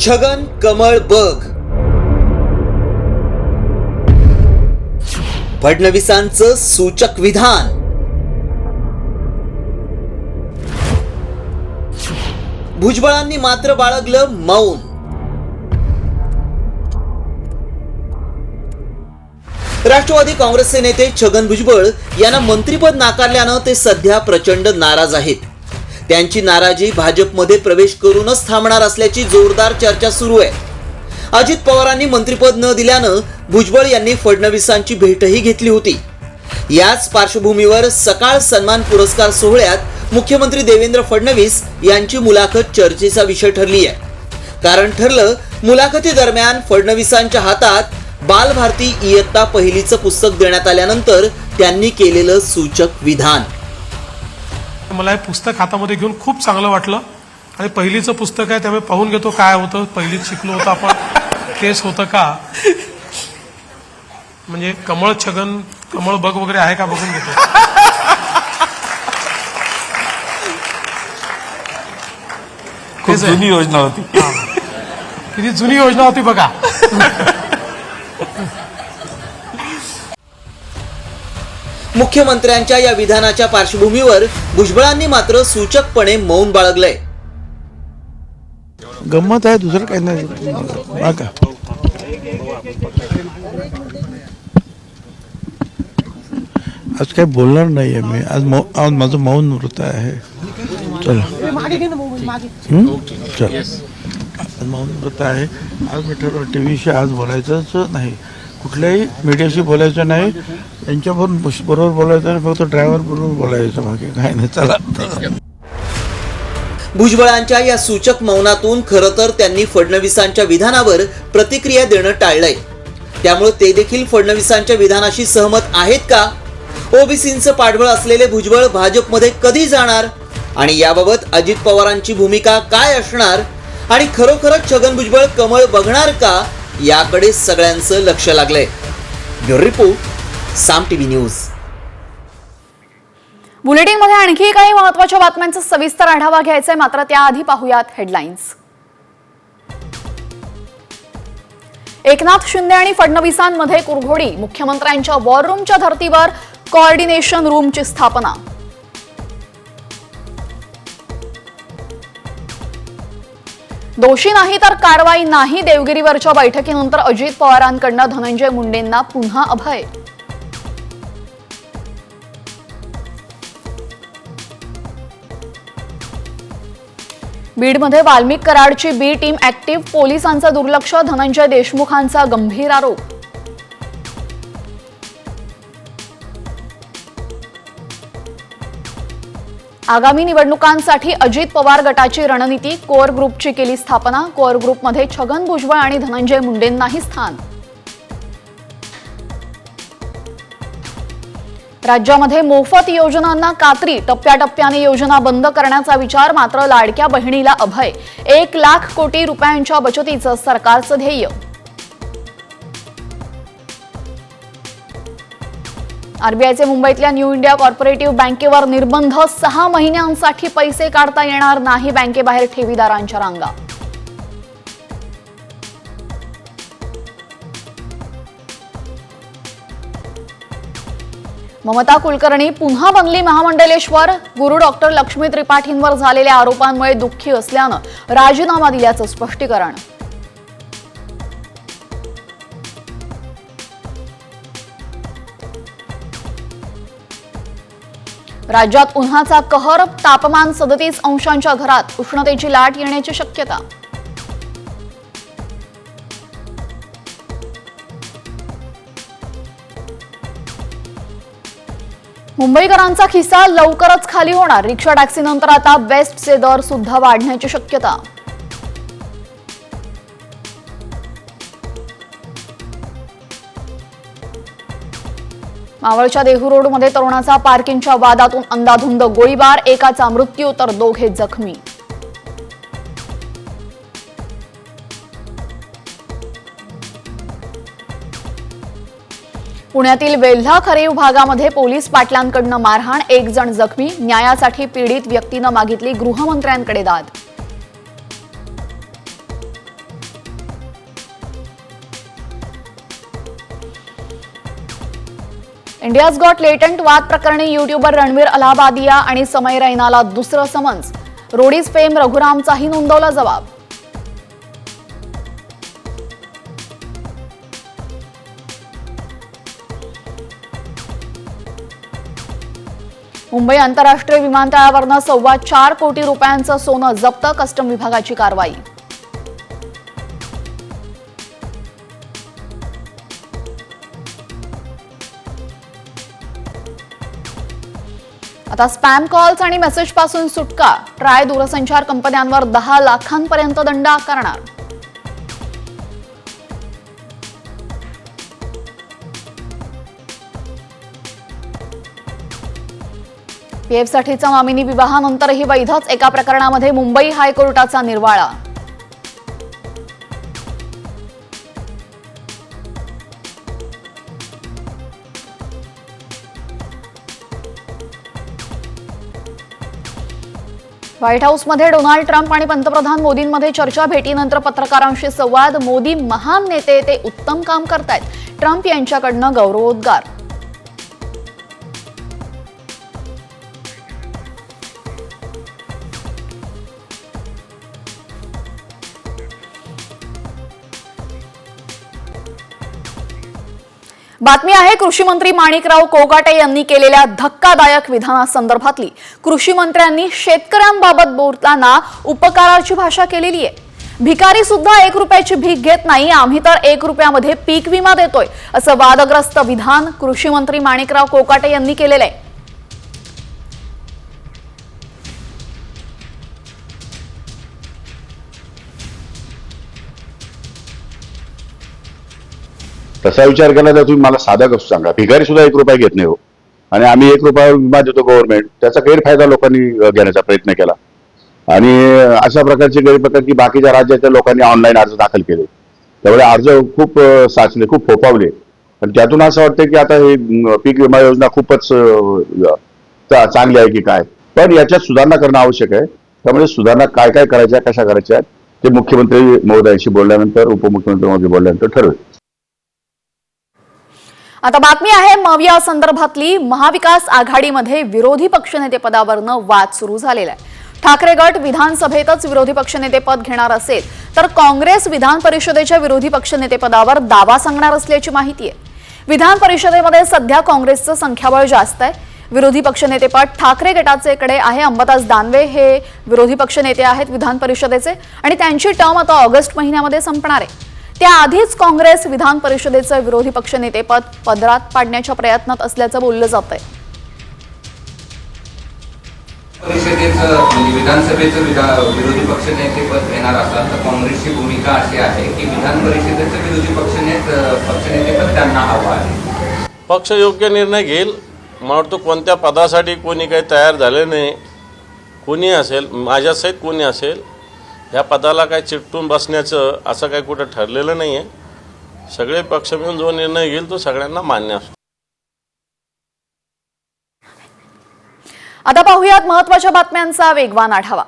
छगन कमळ बघ. फडणवीसांचं सूचक विधान. भुजबळांनी मात्र बाळगलं मौन. राष्ट्रवादी काँग्रेसचे नेते छगन भुजबळ यांना मंत्रीपद नाकारल्यानं ते सध्या प्रचंड नाराज आहेत. त्यांची नाराजी भाजपमध्ये प्रवेश करूनच थांबणार असल्याची जोरदार चर्चा सुरू आहे. अजित पवारांनी मंत्रिपद न दिल्यानं भुजबळ यांनी फडणवीसांची भेटही घेतली होती. याच पार्श्वभूमीवर सकाळ सन्मान पुरस्कार सोहळ्यात मुख्यमंत्री देवेंद्र फडणवीस यांची मुलाखत चर्चेचा विषय ठरली आहे. कारण ठरलं मुलाखती दरम्यान फडणवीसांच्या हातात बालभारती इयत्ता पहिलीचं पुस्तक देण्यात आल्यानंतर त्यांनी केलेलं सूचक विधान. मला हे पुस्तक हातामध्ये घेऊन खूप चांगलं वाटलं. आणि पहिलीचं पुस्तक आहे त्यामुळे पाहून घेतो काय होतं. पहिलीत शिकलो होतं आपण. तेच होतं का? म्हणजे कमळ छगन कमळ बघ वगैरे आहे का बघून घेतो. खूप. जुनी योजना होती. किती जुनी योजना होती बघा. मुख्यमंत्र्यांच्या या विधानाच्या पार्श्वभूमीवर भुजबळांनी मात्र सूचकपणे मौन बाळगलंय. गंमत आहे दुसरं काही नाही. का? आज काही बोलणार नाही आहे मी. आज मौ आज माझं मौन व्रत आहे. चला. चल चला. आज मौन व्रत आहे. आज मी ठरवलं टी व्हीशी आज बोलायचंच नाही. कुठल्याही मीडियाशी बोलायचं नाही. यांच्याबरोबर बरोबर बोलायचं आणि फक्त ड्रायव्हर बरोबर बोलायचं बाकी काय नाही चला. भुजबळांच्या या सूचक मौनातून खरं तर त्यांनी फडणवीसांच्या विधानावर प्रतिक्रिया देणं टाळलंय. त्यामुळे ते देखील फडणवीसांच्या विधानाशी सहमत आहेत का? ओबीसींचं पाठबळ असलेले भुजबळ भाजपमध्ये कधी जाणार? आणि याबाबत अजित पवारांची भूमिका काय असणार? आणि खरोखरच छगन भुजबळ कमळ बघणार का? याकडे सगळ्यांचं लक्ष लागलंय. Bureau report. Saam TV news. बुलेटिनमध्ये आणखी काही महत्त्वाच्या बातम्यांचा सविस्तर आढावा घ्यायचा आहे. मात्र त्याआधी पाहूयात हेडलाईन्स एकनाथ शिंदे आणि फडणवीसांमध्ये कुरघोडी. मुख्यमंत्र्यांच्या वॉर रूमच्या धर्तीवर कोऑर्डिनेशन रूमची स्थापना. दोषी नाही तर कारवाई नाही देवगिरीवरच्या बैठकीनंतर अजित पवारांकडनं धनंजय मुंडेंना पुन्हा अभय. बीडमध्ये वाल्मिक कराडची बी टीम ऍक्टिव्ह पोलिसांचं दुर्लक्ष धनंजय देशमुखांचा गंभीर आरोप. आगामी निवडणुकांसाठी अजित पवार गटाची रणनीती कोअर ग्रुपची केली स्थापना कोअर ग्रुपमध्ये छगन भुजबळ आणि धनंजय मुंडेंनाही स्थान. राज्यामध्ये मोफत योजनांना कात्री टप्प्याटप्प्याने योजना बंद करण्याचा विचार मात्र लाडक्या बहिणीला अभय. एक लाख कोटी रुपयांच्या बचतीचं सरकारचं ध्येय. आरबीआयचे मुंबईतल्या न्यू इंडिया कॉर्पोरेटिव्ह बँकेवर निर्बंध सहा महिन्यांसाठी पैसे काढता येणार नाही बँकेबाहेर ठेवीदारांच्या रांगा. ममता कुलकर्णी पुन्हा बनली महामंडलेश्वर. गुरु डॉक्टर लक्ष्मी त्रिपाठींवर झालेल्या आरोपांमुळे दुःखी असल्यानं राजीनामा दिल्याचं स्पष्टीकरण. राज्यात उन्हाचा कहर तापमान सदतीस अंशांच्या घरात उष्णतेची लाट येण्याची शक्यता. मुंबईकरांचा खिस्सा लवकरच खाली होणार. रिक्षा टॅक्सीनंतर आता बेस्टचे दर सुद्धा वाढण्याची शक्यता. मावळच्या देहू रोडमध्ये तरुणाचा पार्किंगच्या वादातून अंदाधुंद गोळीबार एकाचा मृत्यू तर दोघे जखमी. पुण्यातील वेल्हा खरीव भागामध्ये पोलीस पाटलांकडनं मारहाण एक जण जखमी न्यायासाठी पीडित व्यक्तीनं मागितली गृहमंत्र्यांकडे दाद. इंडियाज गॉट लेटंट वाद प्रकरणी युट्यूबर रणवीर अलाहाबादिया आणि समय रैनाला दुसरं समन्स. रोडीज फेम रघुरामचाही नोंदवला जबाब. मुंबई आंतरराष्ट्रीय विमानतळावरनं सव्वा चार कोटी रुपयांचं सोनं जप्त कस्टम विभागाची कारवाई. आता स्पॅम कॉल्स आणि मेसेजपासून सुटका. ट्राय दूरसंचार कंपन्यांवर दहा लाखांपर्यंत दंड आकारणार. पीएफसाठीचा मामिनी विवाहानंतरही वैधच एका प्रकरणामध्ये मुंबई हायकोर्टाचा निर्वाळा. व्हाईट हाऊसमध्ये डोनाल्ड ट्रम्प आणि पंतप्रधान मोदींमध्ये चर्चा भेटीनंतर पत्रकारांशी संवाद. मोदी महान नेते ते उत्तम काम करतायत. ट्रम्प यांच्याकडनं गौरवोद्गार. बातमी आहे कृषी मंत्री माणिकराव कोगाटे यांनी केलेल्या धक्कादायक विधानासंदर्भातली. कृषी मंत्र्यांनी शेतकऱ्यांबाबत बोलताना उपकाराची भाषा केलेली आहे. भिकारी सुद्धा एक रुपयाची भीक घेत नाही आम्ही तर एक रुपयामध्ये पीक विमा देतोय असं वादग्रस्त विधान कृषी मंत्री माणिकराव कोकाटे यांनी केलेलं आहे. तसा विचार केला तर तुम्ही मला साधा कसं सांगा. भिकारी सुद्धा एक रुपया घेत नाही हो. आणि आम्ही एक रुपया विमा देतो गव्हर्नमेंट त्याचा गैरफायदा लोकांनी घेण्याचा प्रयत्न केला. आणि अशा प्रकारचे गैरप्रकार की बाकीच्या राज्याच्या लोकांनी ऑनलाईन अर्ज दाखल केले. त्यामुळे अर्ज खूप साचले खूप फोपावले पण त्यातून असं वाटतं की आता हे पीक विमा योजना खूपच चा- चांगली आहे की काय? पण याच्यात सुधारणा करणं आवश्यक आहे. त्यामुळे सुधारणा काय काय करायच्या कशा करायच्या ते मुख्यमंत्री महोदयांशी बोलल्यानंतर उपमुख्यमंत्री महोदय बोलल्यानंतर ठरवेल. आता बातमी आहे मविया संदर्भातली महाविकास आघाडीमध्ये विरोधी पक्षनेतेपदावरनं वाद सुरू झालेला आहे. ठाकरे गट विधानसभेतच विरोधी पक्षनेतेपद घेणार असेल तर काँग्रेस विधान परिषदेच्या विरोधी पक्षनेतेपदावर दावा सांगणार असल्याची माहिती आहे. विधान परिषदेमध्ये सध्या काँग्रेसचं संख्याबळ जास्त आहे. विरोधी पक्षनेतेपद ठाकरे गटाचेकडे आहे अंबादास दानवे हे विरोधी पक्षनेते आहेत विधान परिषदेचे आणि त्यांची टर्म आता ऑगस्ट महिन्यामध्ये संपणार आहे. त्याआधीच काँग्रेस विधान परिषदेचं विरोधी पक्षनेतेपद पदरात पाडण्याच्या प्रयत्नात असल्याचं बोललं जात आहे परिषदेचं म्हणजे विधानसभेचं विधा विरोधी पक्षनेतेपद येणार असाल तर काँग्रेसची भूमिका अशी आहे की विधान परिषदेचं विरोधी पक्षनेत पक्षनेतेपद त्यांना हवं आहे. पक्ष योग्य निर्णय घेईल. मला वाटतं कोणत्या पदासाठी कोणी काही तयार झाले नाही. कोणी असेल माझ्यासहित कोणी असेल ह्या पदाला काय चिकटून बसण्याचं असं काही कुठं ठरलेलं नाही आहे सगळे पक्ष मिळून जो निर्णय घेईल तो सगळ्यांना मान्य असतो. आता पाहूयात महत्त्वाच्या बातम्यांचा वेगवान आढावा.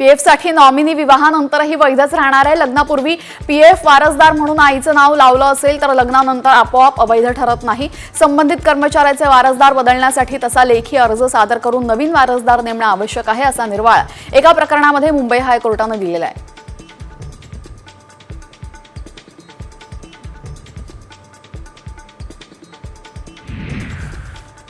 पीएफसाठी नॉमिनी विवाहानंतरही वैधच राहणार आहे. लग्नापूर्वी पीएफ वारसदार म्हणून आईचं नाव लावलं असेल तर लग्नानंतर आपोआप अवैध ठरत नाही. संबंधित कर्मचाऱ्याचे वारसदार बदलण्यासाठी तसा लेखी अर्ज सादर करून नवीन वारसदार नेमणं आवश्यक आहे असा निर्वाळा एका प्रकरणामध्ये मुंबई हायकोर्टानं दिलेला आहे.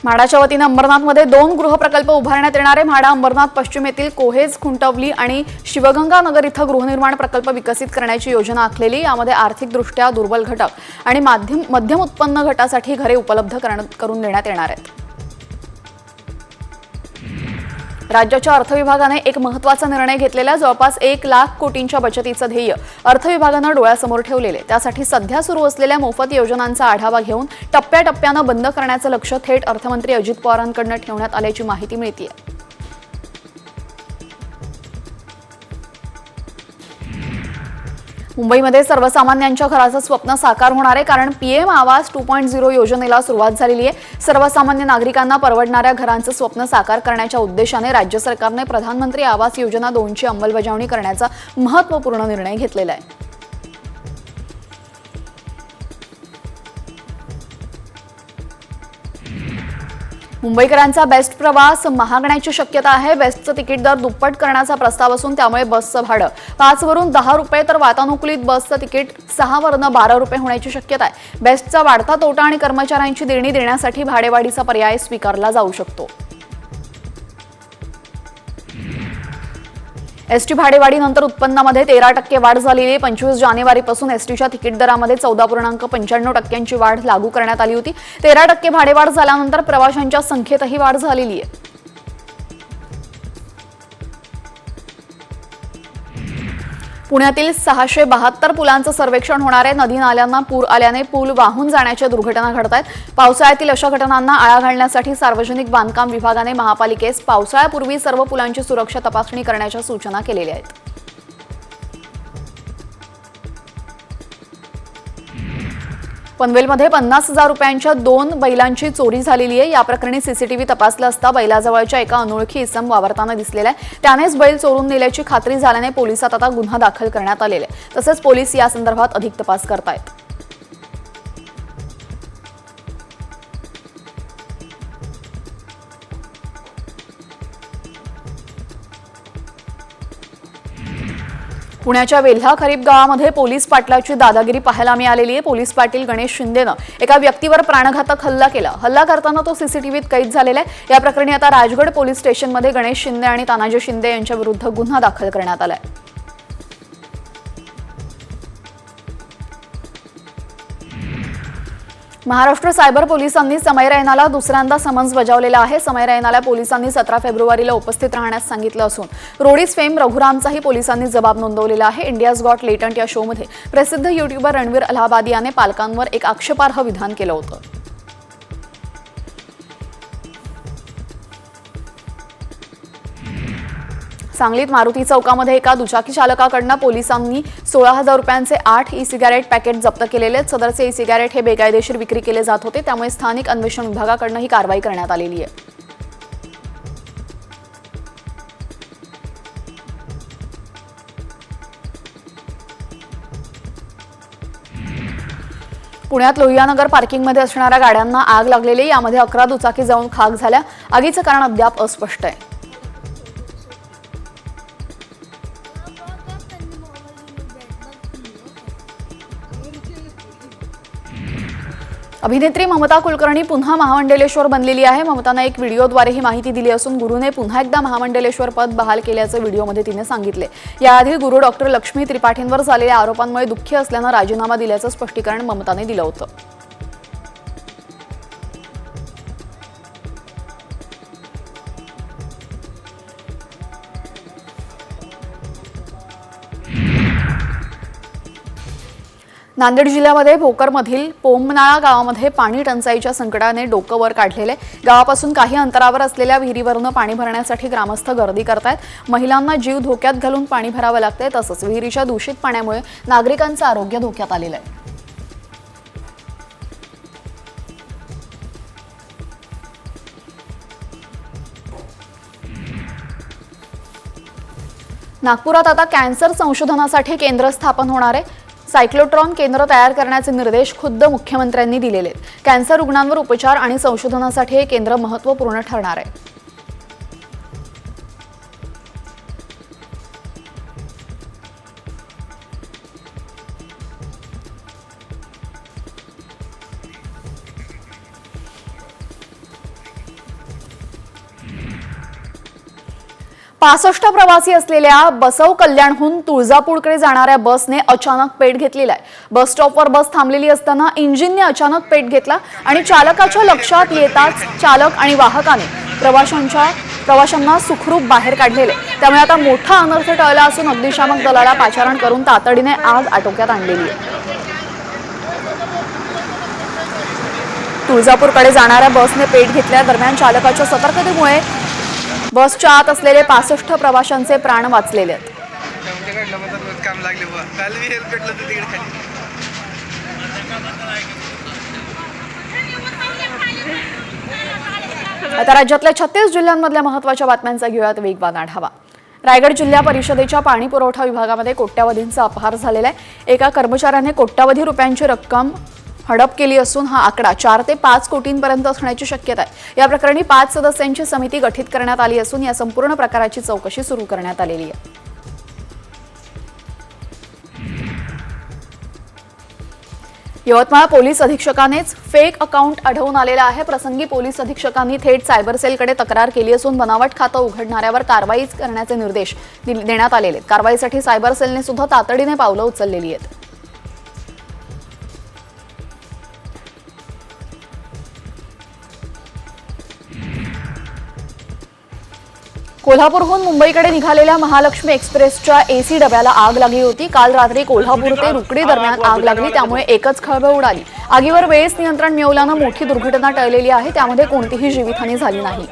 म्हाडाच्या वतीनं अंबरनाथमध्ये दोन गृहप्रकल्प उभारण्यात येणार आहे. म्हाडा अंबरनाथ पश्चिम येथील कोहेज खुंटवली आणि शिवगंगानगर इथं गृहनिर्माण प्रकल्प विकसित करण्याची योजना आखलेली. यामध्ये आर्थिकदृष्ट्या दुर्बल घटक आणि माध्यम मध्यम उत्पन्न गटासाठी घरे उपलब्ध करण- करून देण्यात येणार आहेत. राज्याच्या अर्थ विभागाने एक महत्त्वाचा निर्णय घेतलेला जवळपास एक लाख कोटींच्या बचतीचं ध्येय अर्थ विभागानं डोळ्यासमोर ठेवलेले. त्यासाठी सध्या सुरू असलेल्या मोफत योजनांचा आढावा घेऊन टप्प्याटप्प्यानं बंद करण्याचं लक्ष थेट अर्थमंत्री अजित पवारांकडनं ठेवण्यात आल्याची माहिती मिळते मुंबईमध्ये सर्वसामान्यांच्या घराचं स्वप्न साकार होणार आहे कारण पीएम आवास टू पॉईंट झिरो योजनेला सुरुवात झालेली आहे. सर्वसामान्य नागरिकांना परवडणाऱ्या घरांचं स्वप्न साकार करण्याच्या उद्देशाने राज्य सरकारने प्रधानमंत्री आवास योजना दोनची अंमलबजावणी करण्याचा महत्त्वपूर्ण निर्णय घेतलेला आहे. मुंबईकरांचा बेस्ट प्रवास महागण्याची शक्यता आहे बेस्टचं तिकीट दर दुप्पट करण्याचा प्रस्ताव असून त्यामुळे बसचं भाडं. पाचवरून दहा रुपये तर वातानुकूलित बसचं तिकीट सहा बारा रुपये होण्याची शक्यता आहे. बेस्टचा वाढता तोटा आणि कर्मचाऱ्यांची देणी देण्यासाठी भाडेवाढीचा पर्याय स्वीकारला जाऊ शकतो. एसटी भाडेवाढीनंतर उत्पन्नामध्ये तेरा टक्के वाढ झालेली आहे. पंचवीस जानेवारीपासून एसटीच्या तिकीट दरामध्ये चौदा पूर्णांक पंच्याण्णव टक्क्यांची वाढ लागू करण्यात आली होती. तेरा टक्के भाडेवाढ झाल्यानंतर प्रवाशांच्या संख्येतही वाढ झालेली आहे. पुण्यातील सहाशे बहात्तर पुलांचं सर्वेक्षण होणार आहे. नदी नाल्यांना पूर आल्याने पूल वाहून जाण्याच्या दुर्घटना घडत आहेत पावसाळ्यातील अशा घटनांना आळा घालण्यासाठी सार्वजनिक बांधकाम विभागाने महापालिकेस पावसाळ्यापूर्वी सर्व पुलांची सुरक्षा तपासणी करण्याच्या सूचना केलेल्या आहेत. पनवेलमध्ये पन्नास हजार रुपयांच्या दोन बैलांची चोरी झालेली आहे. या प्रकरणी सीसीटीव्ही तपासला असता बैलाजवळच्या एका अनोळखी इसम वावरताना दिसलेला आहे. त्यानेच बैल चोरून नेल्याची खात्री झाल्याने पोलिसात आता गुन्हा दाखल करण्यात आलेला आहे. तसेच पोलीस या संदर्भात अधिक तपास करतायत. पुण्याच्या वेल्हा खरीप गावामध्ये पोलीस पाटलाची दादागिरी पाहायला मिळालेली आहे. पोलीस पाटील गणेश शिंदेनं एका व्यक्तीवर प्राणघातक हल्ला केला. हल्ला करताना तो सीसीटीव्हीत कैद झालेला आहे. या प्रकरणी आता राजगड पोलीस स्टेशनमध्ये गणेश शिंदे आणि तानाजी शिंदे यांच्या विरुद्ध गुन्हा दाखल करण्यात आलाय. महाराष्ट्र सायबर पोलिसांनी समय रैनाला दुसऱ्यांदा समन्स बजावलेला आहे. समय रैनाला पोलिसांनी सतरा फेब्रुवारीला उपस्थित राहण्यास सांगितलं असून रोडीज फेम रघुरामचाही पोलिसांनी जबाब नोंदवलेला आहे. इंडियाज गॉट लेटंट या शोमध्ये प्रसिद्ध युट्यूबर रणवीर अलाहाबादी याने पालकांवर एक आक्षेपार्ह विधान केलं होतं. सांगलीत मारुती चौकामध्ये एका दुचाकी चालकाकडनं पोलिसांनी सोळा हजार रुपयांचे आठ ई सिगारेट पॅकेट जप्त केलेले आहेत. सदरचे ई सिगारेट हे बेकायदेशीर विक्री केले जात होते. त्यामुळे स्थानिक अन्वेषण विभागाकडनं ही कारवाई करण्यात आलेली आहे. पुण्यात लोहियानगर पार्किंगमध्ये असणाऱ्या गाड्यांना आग लागलेली. यामध्ये अकरा दुचाकी जाऊन खाक झाल्या. आगीचं कारण अद्याप अस्पष्ट आहे. अभिनेत्री ममता कुलकर्णी पुन्हा महामंडलेश्वर बनलेली आहे. ममतानं एक व्हिडिओद्वारे ही माहिती दिली असून गुरुने पुन्हा एकदा महामंडलेश्वर पद बहाल केल्याचं व्हिडिओमध्ये तिने सांगितले. याआधी गुरु डॉक्टर लक्ष्मी त्रिपाठींवर झालेल्या आरोपांमुळे दुःखी असल्यानं राजीनामा दिल्याचं स्पष्टीकरण ममताने दिलं होतं. नांदेड जिल्ह्यामध्ये भोकरमधील पोमनाळा गावामध्ये पाणी टंचाईच्या संकटाने डोकं वर काढलेले. गावापासून काही अंतरावर असलेल्या विहिरीवरून पाणी भरण्यासाठी ग्रामस्थ गर्दी करतायत. महिलांना जीव धोक्यात घालून पाणी भरावं लागतंय तसंच विहिरीच्या दूषित पाण्यामुळे नागरिकांचं आरोग्य धोक्यात आलेलं आहे. नागपुरात आता कॅन्सर संशोधनासाठी केंद्र स्थापन होणार आहे. सायक्लोट्रॉन केंद्र तयार करण्याचे निर्देश खुद्द मुख्यमंत्र्यांनी दिलेले आहेत. कॅन्सर रुग्णांवर उपचार आणि संशोधनासाठी हे केंद्र महत्त्वपूर्ण ठरणार आहे. पासष्ट प्रवासी असलेल्या बसव कल्याणहून तुळजापूरकडे जाणाऱ्या बसने अचानक पेट घेतलेला आहे. बस स्टॉपवर बस थांबलेली असताना इंजिनने अचानक पेट घेतला आणि चालकाच्या लक्षात येताच चालक आणि वाहकाने प्रवाशांच्या प्रवाशांना सुखरूप बाहेर काढलेले. त्यामुळे आता मोठा अनर्थ टळला असून अग्निशामक दलाला पाचारण करून तातडीने आग आटोक्यात आणलेली आहे. तुळजापूरकडे जाणाऱ्या बसने पेट घेतल्या दरम्यान चालकाच्या सतर्कतेमुळे बसच्या आत असलेले पासष्ट प्रवाशांचे प्राण वाचलेले आहेत. आता राज्यातल्या छत्तीस जिल्ह्यांमधल्या महत्त्वाच्या बातम्यांचा घेऊयात वेगवान आढावा रायगड जिल्हा परिषदेच्या पाणी पुरवठा विभागामध्ये कोट्यावधींचा अपहार झालेला आहे. एका कर्मचाऱ्याने कोट्यावधी रुपयांची रक्कम हडप केली असून हा आकडा चार ते पाच कोटींपर्यंत असण्याची शक्यता आहे. या प्रकरणी पाच सदस्यांची समिती गठीत करण्यात आली असून या संपूर्ण प्रकाराची चौकशी सुरू करण्यात आलेली आहे. यवतमाळ पोलीस अधीक्षकानेच फेक अकाउंट आढळून आलेला आहे. प्रसंगी पोलीस अधीक्षकांनी थेट सायबर सेलकडे तक्रार केली असून बनावट खातं उघडणाऱ्यावर कारवाई करण्याचे निर्देश देण्यात आलेले आहेत. कारवाईसाठी सायबर सेलने सुद्धा तातडीने पावलं उचललेली आहेत. कोल्हापूरहून मुंबईकडे निघालेल्या महालक्ष्मी एक्सप्रेसच्या एसी डब्याला आग लागली होती. काल रात्री कोल्हापूर ते रुकडी दरम्यान आग लागली. त्यामुळे एकच खळबळ उडाली. आगीवर वेळेस नियंत्रण मिळवल्यानं मोठी दुर्घटना टळलेली आहे. त्यामध्ये कोणतीही जीवितहानी झाली नाही.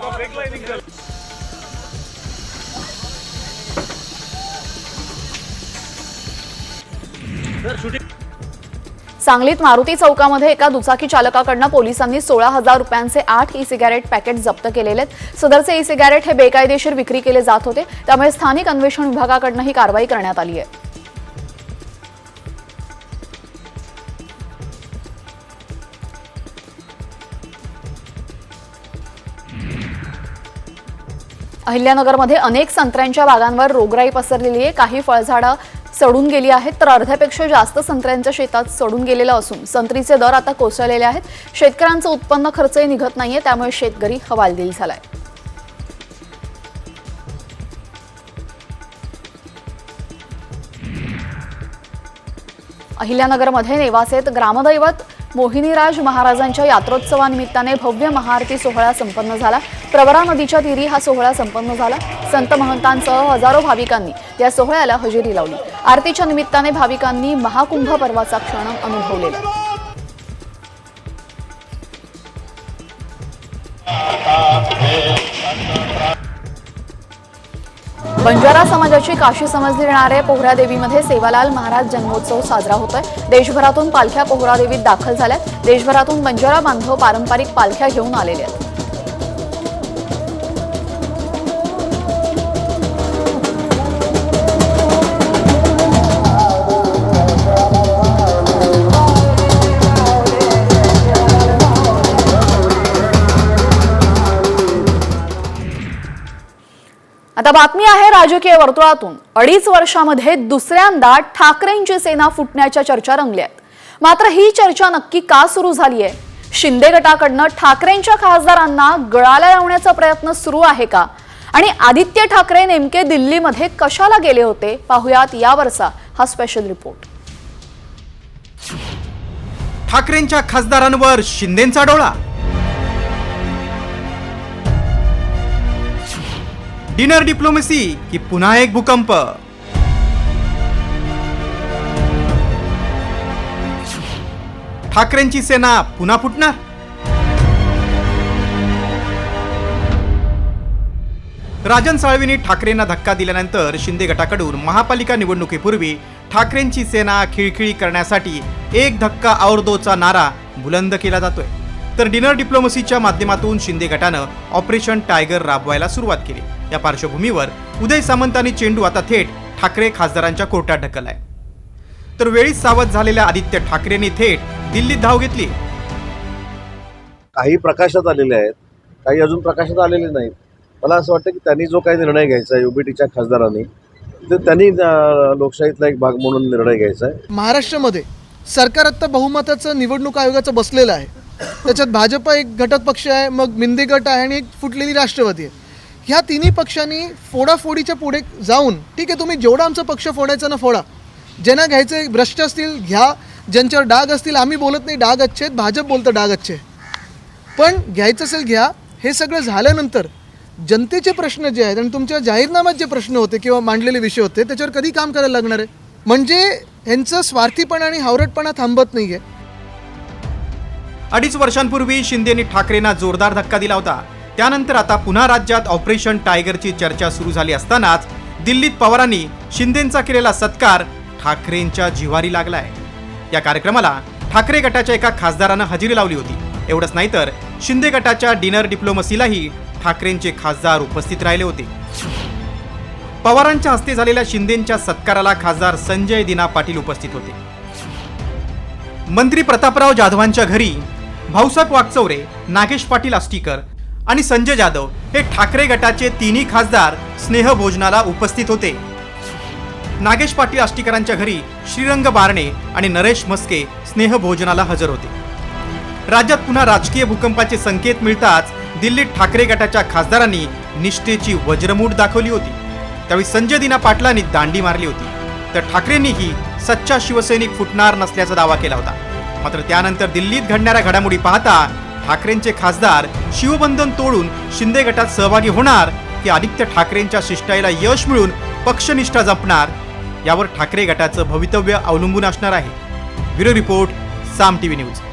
सांगलीत मारुती चौकामध्ये एका दुचाकी चालकाकडनं पोलिसांनी सोळा हजार रुपयांचे आठ ई सिगारेट पॅकेट जप्त केलेले आहेत. सदरचे ई सिगारेट हे बेकायदेशीर विक्री केले जात होते. त्यामुळे स्थानिक अन्वेषण विभागाकडनं ही कारवाई करण्यात आली आहे. अहिल्यानगरमध्ये अनेक संत्र्यांच्या बागांवर रोगराई पसरलेली आहे. काही फळझाडं सडून गेली आहेत तर अर्ध्यापेक्षा जास्त संत्र्यांच्या शेतात सडून गेलेलं असून संत्रीचे दर आता कोसळलेले आहेत. शेतकऱ्यांचं उत्पन्न खर्चही निघत नाहीये त्यामुळे शेतकरी हवालदिल झालाय. अहिल्यानगरमध्ये नेवासेत ग्रामदैवत मोहिनीराज महाराजांच्या यात्रोत्सवानिमित्ताने भव्य महाआरती सोहळा संपन्न झाला. प्रवरा नदीच्या तीरी हा सोहळा संपन्न झाला. संत महंतांसह हजारो भाविकांनी या सोहळ्याला हजेरी लावली. आरतीच्या निमित्ताने भाविकांनी महाकुंभ पर्वाचा क्षण अनुभवलेला. बंजारा समाजाची काशी समजली जाणाऱ्या पोहरा देवीमध्ये सेवालाल महाराज जन्मोत्सव साजरा होतोय. देशभरातून पालख्या पोहरा देवीत दाखल झाल्यात. देशभरातून बंजारा बांधव पारंपरिक पालख्या घेऊन आलेल्या आहेत. आता बातमी आहे राजकीय वर्तुळातून. अडीच वर्षामध्ये दुसऱ्यांदा ठाकरेंची सेना फुटण्याच्या चर्चा रंगल्या आहेत मात्र ही चर्चा नक्की का सुरू झाली आहे? शिंदे गटाकडनं ठाकरेंच्या खासदारांना गळाला लावण्याचा प्रयत्न सुरू आहे का? आणि आदित्य ठाकरे नेमके दिल्लीमध्ये कशाला गेले होते? पाहुयात यावरचा हा स्पेशल रिपोर्ट ठाकरेंच्या खासदारांवर शिंदेचा डोळा? डिनर डिप्लोमसी की पुन्हा एक भूकंप. ठाकरेंची सेना पुन्हा फुटणार? राजन साळवींनी ठाकरेंना धक्का दिल्यानंतर शिंदे गटाकडून महापालिका निवडणुकीपूर्वी ठाकरेंची सेना खिळखिळी करण्यासाठी एक धक्का और दोचा नारा बुलंद केला जातोय. तर डिनर डिप्लोमसीच्या माध्यमातून शिंदे गटानं ऑपरेशन टायगर राबवायला सुरुवात केली. या पार्श्वभूमीवर उदय सामंत आणि चेंडू आता थेट ठाकरे खासदारांच्या कोर्टात ढकललाय. तर वेळीच सावध झालेल्या आदित्य ठाकरेंनी थेट दिल्लीत धाव घेतली. काही प्रकाशात आलेले आहेत काही अजून प्रकाशात आलेले नाहीत. मला असं वाटतं की त्यांनी जो काही निर्णय घ्यायचा आहे युबीटीच्या खासदारांनी तर त्यांनी लोकशाहीतला एक भाग म्हणून निर्णय घ्यायचा आहे. महाराष्ट्रामध्ये सरकार आत्ता बहुमताचं निवडणूक आयोगाचं बसलेलं आहे. त्याच्यात भाजप एक घटक पक्ष आहे मग मिंदे गट आहे आणि एक फुटलेली राष्ट्रवादी आहे. ह्या तिन्ही पक्षांनी फोडाफोडीच्या पुढे जाऊन ठीक आहे तुम्ही जेवढा आमचा पक्ष फोडायचा ना फोडा. ज्यांना घ्यायचे भ्रष्ट असतील घ्या. ज्यांच्यावर डाग असतील आम्ही बोलत नाही डाग अच्छे आहेत भाजप बोलतं डाग अच्छे पण घ्यायचं असेल घ्या. हे सगळं झाल्यानंतर जनतेचे प्रश्न जे आहेत आणि तुमच्या जाहीरनाम्यात जे प्रश्न होते किंवा मांडलेले विषय होते त्याच्यावर कधी काम करायला लागणार आहे? म्हणजे ह्यांचं स्वार्थीपणा आणि हावरटपणा थांबत नाही आहे अडीच वर्षांपूर्वी शिंदेनी ठाकरेंना जोरदार धक्का दिला होता. त्यानंतर आता पुन्हा राज्यात ऑपरेशन टायगरची चर्चा सुरू झाली असतानाच दिल्लीत पवारांनी शिंदेंचा केलेला सत्कार ठाकरेंच्या जिव्हारी लागलाय. या कार्यक्रमाला ठाकरे गटाच्या एका खासदारानं हजेरी लावली होती. एवढंच नाही तर शिंदे गटाच्या डिनर डिप्लोमसीलाही ठाकरेंचे खासदार उपस्थित राहिले होते. पवारांच्या हस्ते झालेल्या शिंदेंच्या सत्काराला खासदार संजय दिना पाटील उपस्थित होते. मंत्री प्रतापराव जाधवांच्या घरी भाऊसाहेब वागचौरे नागेश पाटील आष्टीकर आणि संजय जाधव हे ठाकरे गटाचे तिन्ही खासदार स्नेहभोजनाला उपस्थित होते. नागेश पाटील आष्टीकरांच्या घरी श्रीरंग बारणे आणि नरेश मस्के स्नेहभोजनाला हजर होते. राज्यात पुन्हा राजकीय भूकंपाचे संकेत मिळताच दिल्लीत ठाकरे गटाच्या खासदारांनी निष्ठेची वज्रमूठ दाखवली होती. त्यावेळी संजय दिना पाटलांनी दांडी मारली होती. तर ठाकरेंनीही सच्चा शिवसैनिक फुटणार नसल्याचा दावा केला होता. मात्र त्यानंतर दिल्लीत घडणाऱ्या घडामोडी पाहता ठाकरेंचे खासदार शिवबंधन तोडून शिंदे गटात सहभागी होणार की आदित्य ठाकरेंच्या शिष्टाईला यश मिळून पक्षनिष्ठा जपणार यावर ठाकरे गटाचं भवितव्य अवलंबून असणार आहे. Bureau report Saam TV news.